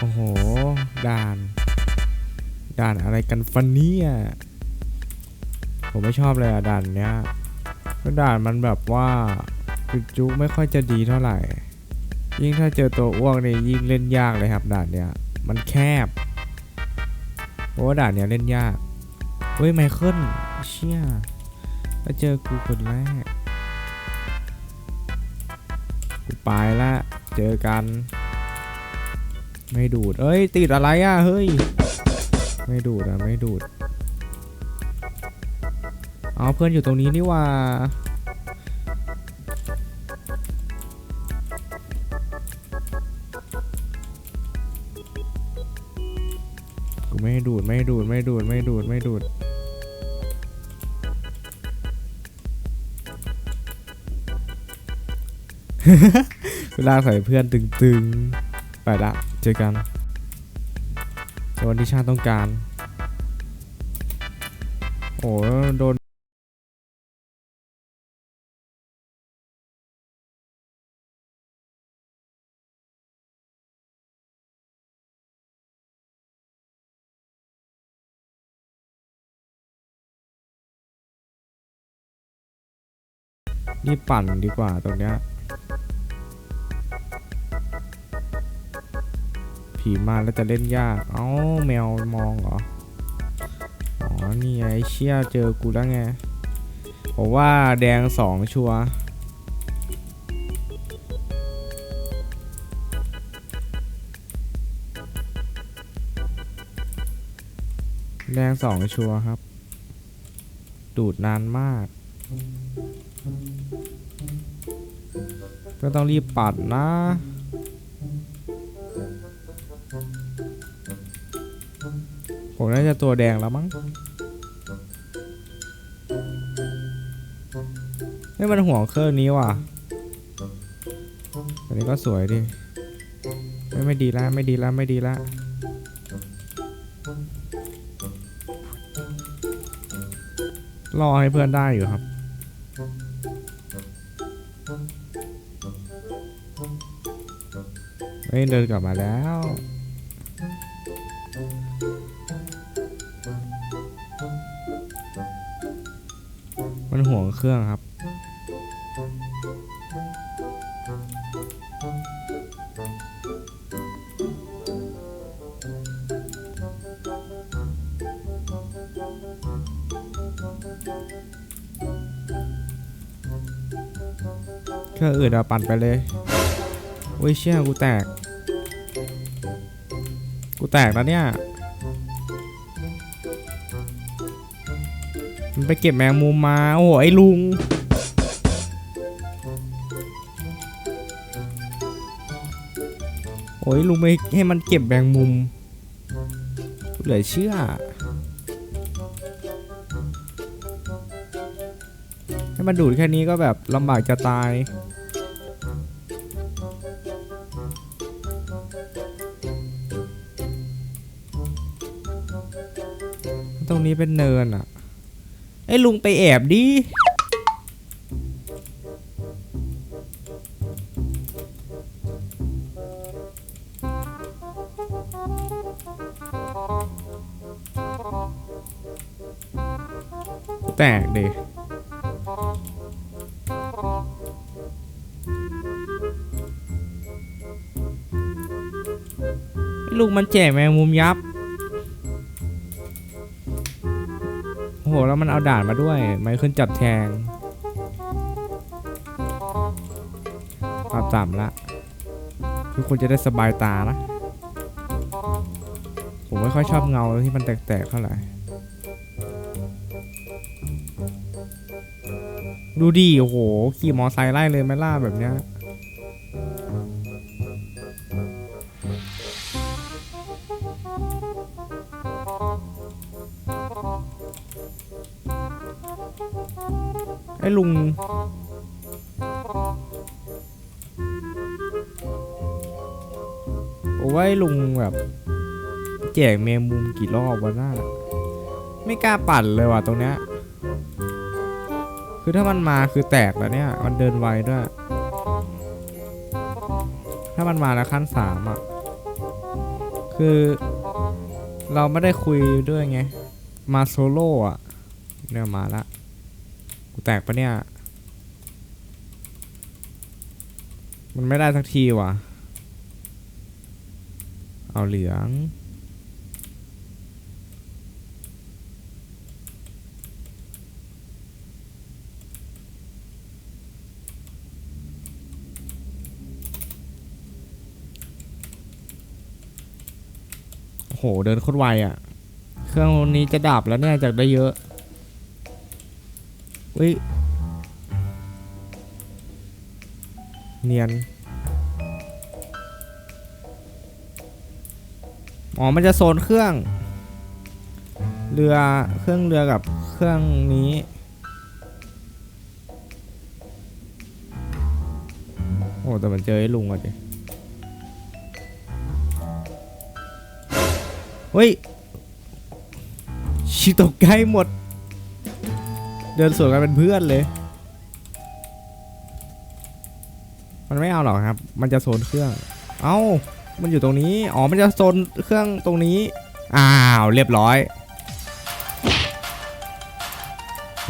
โอ้โห ด่าน ด่านอะไรกันฟันเนี่ยผมไม่ชอบเลยอะด่านเนี้ยเพราะด่านมันแบบว่าจุกจุกไม่ค่อยจะดีเท่าไหร่ ยิ่งถ้าเจอตัวอ้วกเนี่ยยิ่งเล่นยากเลยครับด่านเนี้ย มันแคบเพราะว่าด่านเนี้ยเล่นยาก เฮ้ยไมเคิลเชี่ยมาเจอกูคนแรก กูไปละ เจอกัน ไม่ดูด เอ้ย ติดอะไรอะ เฮ้ย ไม่ดูดอะ ไม่ดูด เอาเพื่อนอยู่ตรงนี้นี่ว่า กูไม่ดูด ไม่ดูด ไม่ดูด ไม่ดูด ไม่ดูดเวลาใส่เพื่อนตึงๆ ไปละ จอกันในวันที่ชาติต้องการ โอ้โดนนี่ปั่นดีกว่าตรงเนี้ย ผีมาแล้วจะเล่นยาก เอ้าแมวมองเหรอ อ๋อ นี่ไอ้เชี่ยเจอกูแล้วไงผมว่าแดงสองชัวแดงสองชัวครับ ดูดนานมาก ก็ต้องรีบปัดนะ ผมน่าจะตัวแดงแล้วมั้งไม่มันห่วงเครื่องนี้ว่ะอันนี้ก็สวยดิ ไม่ไม่ดีละไม่ดีละไม่ดีละรอให้เพื่อนได้อยู่ครับ เฮ้ยเดินกลับมาแล้ว ห่วงเครื่องครับ เครื่องอื่นอะปั่นไปเลยโอ้ยเชี่ยกูแตก กูแตกแล้วเนี่ย มันไปเก็บแมงมุมมา โอ้โห ไอ้ลุง โอ้ยลุงไปให้มันเก็บแมงมุม เหลือเชื่อ ให้มันดูดแค่นี้ก็แบบลำบากจะตายตรงนี้เป็นเนินอะ ไอ้ลุงไปแอบดิแตกดิลุงมันแจกแมงมุมยับ แล้วมันเอาด่านมาด้วย ไมเคิลจับแทงปรับต่ำละ ทุกคนจะได้สบายตานะ ผมไม่ค่อยชอบเงาที่มันแตกๆเท่าไหร่ ดูดิ โอ้โห ขี่มอไซค์ไล่เลยไม่ล่าแบบเนี้ย ไอ้ลุง โอ้ยลุงแบบ แจกเมมมุมกี่รอบวะหน้า ไม่กล้าปั่นเลยว่ะตรงเนี้ย คือถ้ามันมาคือแตกแล้วเนี่ย มันเดินไวด้วย ถ้ามันมาแล้วขั้นสามอะ คือ เราไม่ได้คุยด้วยไง มาโซโล่อะเนี่ยมาละ กูแตกปะเนี่ย มันไม่ได้สักทีว่ะ เอาเหลืองโห เดินโคตรไวอะ เครื่องนี้จะดับแล้วเนี่ยจากได้เยอะ เฮ้ย เนียน อ๋อ มันจะโซนเครื่อง เรือ เครื่องเรือกับเครื่องนี้โอ้แต่มันเจอไอ้ลุงอะดิ เฮ้ย ชิตกใจหมด เดินสวนกันเป็นเพื่อนเลย มันไม่เอาหรอกครับ มันจะโซนเครื่อง เอ้า มันอยู่ตรงนี้ อ๋อ มันจะโซนเครื่องตรงนี้ อ้าว เรียบร้อย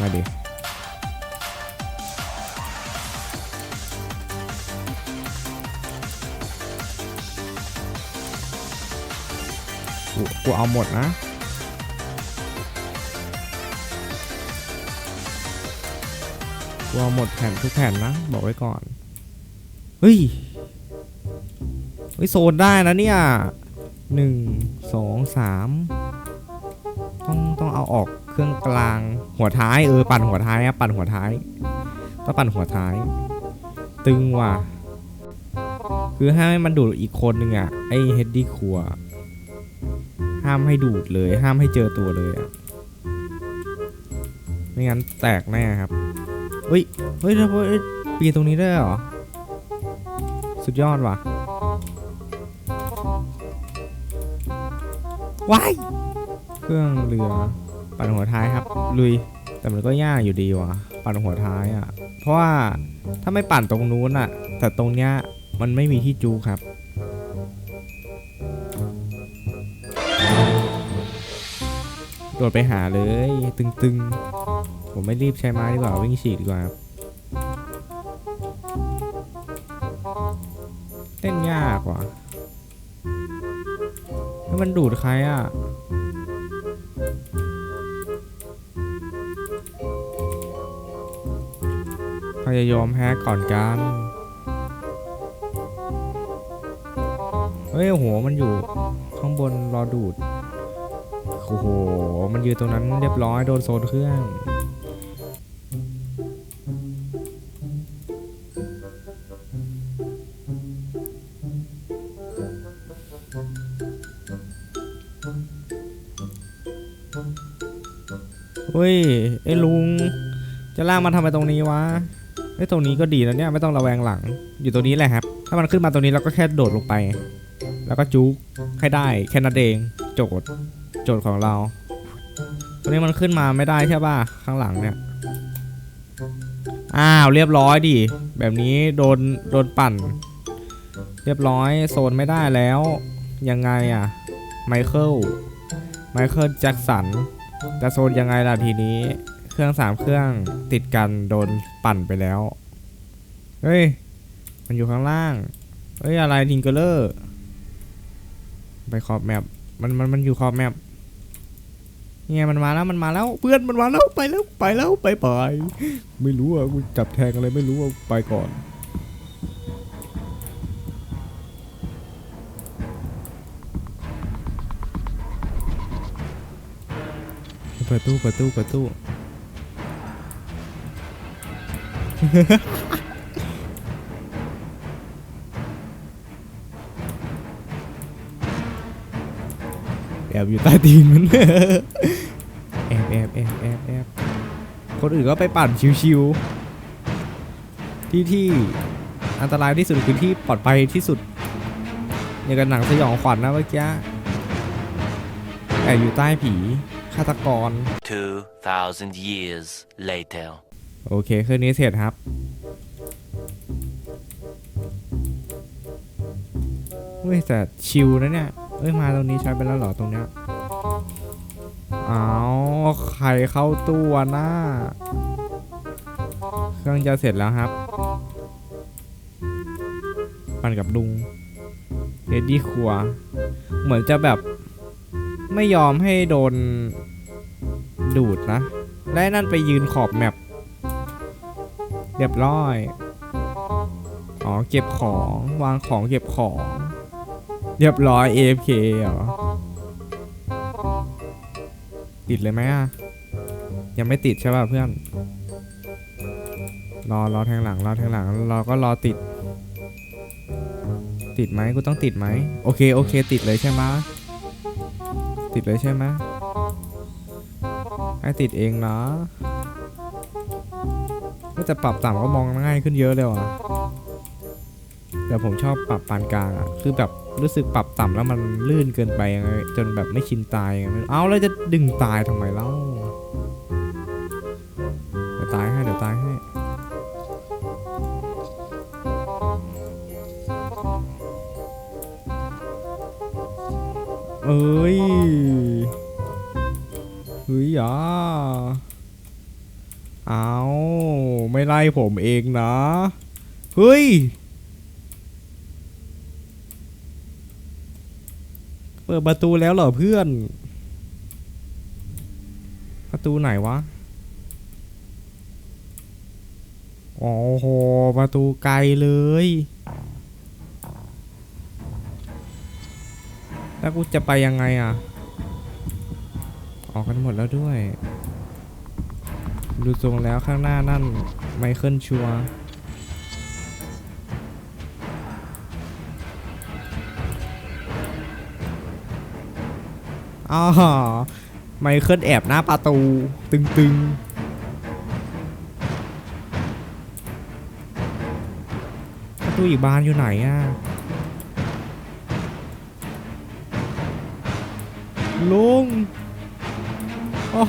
มาดิกูกูเอาหมดนะ เอาหมดแผ่นทุกแผ่นนะ บอกไว้ก่อน เฮ้ย เฮ้ย โซนได้นะเนี่ยหนึ่งสองสามต้องต้องเอาออกเครื่องกลางหัวท้ายเออปั่นหัวท้ายอะปั่นหัวท้ายต้องปั่นหัวท้าย ตึงว่ะ คือห้ามให้มันดูดอีกคนหนึ่งอะไอเฮดดี้ครัว ห้ามให้ดูดเลย ห้ามให้เจอตัวเลยอะไม่งั้นแตกแน่ครับ เฮ้ย เฮ้ยแล้วเฮ้ยปีนตรงนี้ได้เหรอ สุดยอดว่ะ ว้าย เครื่องเรือ ปั่นหัวท้ายครับ ลุย แต่มันก็ยากอยู่ดีว่ะ ปั่นหัวท้ายอะ เพราะว่าถ้าไม่ปั่นตรงนู้นอะ แต่ตรงเนี้ยมันไม่มีที่จูครับ โดดไปหาเลย ตึงๆ ผมไม่รีบใช้ไม้ดีกว่าวิ่งฉีกดีกว่าครับเล่นยากว่ะแล้วมันดูดใครอะใครจะยอมแพ้ก่อนกันเฮ้ยโอ้โหมันอยู่ข้างบนรอดูด โอ้โห มันยืนตรงนั้นเรียบร้อยโดนโซนเครื่อง ฮ้ยไอ้ลุง จะลากมันทำไมตรงนี้วะไอ้ยตรงนี้ก็ดีนะเนี่ยไม่ต้องระแวงหลัง อยู่ตรงนี้แหละครับ ถ้ามันขึ้นมาตรงนี้เราก็แค่โดดลงไป แล้วก็จุกให้ได้แค่นั้นเองโจทย์โจทย์ของเราตรงนี้มันขึ้นมาไม่ได้ใช่ป่ะข้างหลังเนี่ยอ้าวเรียบร้อยดิแบบนี้โดนโดนปั่น เรียบร้อยโซนไม่ได้แล้วยังไงอะไมเคิลไมเคิลแจ็คสัน จะโซนยังไงล่ะทีนี้ เครื่องสามเครื่องติดกันโดนปั่นไปแล้ว เฮ้ย มันอยู่ข้างล่าง เฮ้ย อะไรทิงเกอร์เลอร์ไปขอบแมปมันมันมันอยู่ขอบแมปเนี่ยมันมาแล้วมันมาแล้วเพื่อนมันมาแล้วไปแล้วไปแล้วไปไปไม่รู้อะกูจับแทงอะไรไม่รู้อะไปก่อน เปิดตู้เปิดตู้เปิดตู้ แอบอยู่ใต้ตีนมัน แอบแอบแอบแอบแอบคนอื่นก็ไปปั่นชิวๆ ที่ที่อันตรายที่สุดคือที่ปลอดภัยที่สุด อย่างกับหนังสยองขวัญนะเมื่อกี้แอบอยู่ใต้ผีาตกร 2,000 years later. โอเคเครื่องนี้เสร็จครับเว้ยแต่ชิลนะเนี่ย เอ้ย มาตรงนี้ใช้ไปแล้วเหรอตรงเนี้ยอ้าวใครเข้าตัวหน้า เครื่องจะเสร็จแล้วครับ ปั่นกับลุงเรดดี้ครัว เหมือนจะแบบไม่ยอมให้โดน ดูดนะและนั่นไปยืนขอบแมปเรียบร้อยอ๋อเก็บของวางของเก็บของ เรียบร้อย AFK เหรอติดเลยไหมอะยังไม่ติดใช่ป่ะเพื่อน รอรอแทงหลังรอแทงหลังเรอก็รอติด ติดไหมกูต้องติดไหมโอเคโอเค ติดเลยใช่ไหมติดเลยใช่ไหม ให้ติดเองนะก็จะปรับต่ำก็มองง่ายขึ้นเยอะเลยว่ะแต่ผมชอบปรับปานกลางอะ คือแบบรู้สึกปรับต่ำแล้วมันลื่นเกินไปยังไงจนแบบไม่ชินตายยังไงเอาแล้วจะดึงตายทำไมเล่าเดี๋ยวตายให้เดี๋ยวตายให้เอ้ย ไม่ไล่ผมเองนะ เฮ้ย เปิดประตูแล้วเหรอเพื่อน ประตูไหนวะ โอ้โห ประตูไกลเลยแล้วกูจะไปยังไงอะ ออกกันหมดแล้วด้วย ดูทรงแล้วข้างหน้านั่นไมเคิลชัวอ๋อไมเคิลแอบหน้าประตู ตึงๆประตูอีกบานอยู่ไหนอะลุงอ๋อ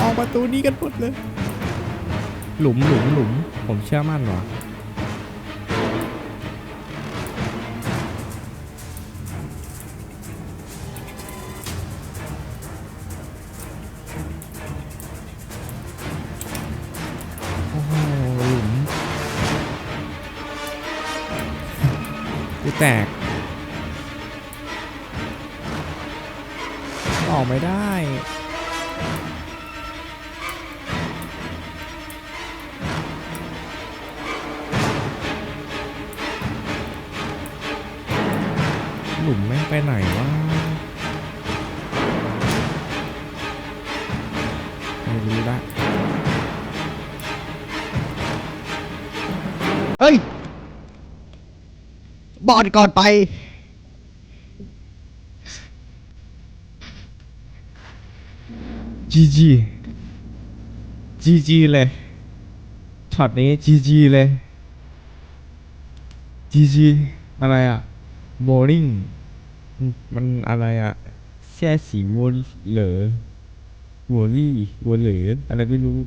ออกประตูนี้กันหมดเลย หลุมหลุมหลุมผมเชื่อมั่นว่ะโอ้โหหลุมกูแตก ออกไม่ได้ หลุมแม่งไปไหนวะไม่รู้ละเฮ้ย บอดก่อนไป จีจี จีจีเลยช็อตนี้จีจีเลยจีจีอะไรอะโบลิ่ง มันอะไรอะแช่สีวนเหลอวอลี่วนเหลืออะไรไม่รู้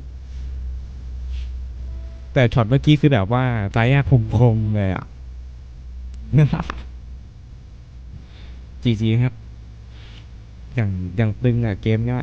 แต่ช็อตเมื่อกี้คือแบบว่าตายยากคมๆเลยอะจีจีครับ อย่างอย่างตึงอะเกมเนี้ย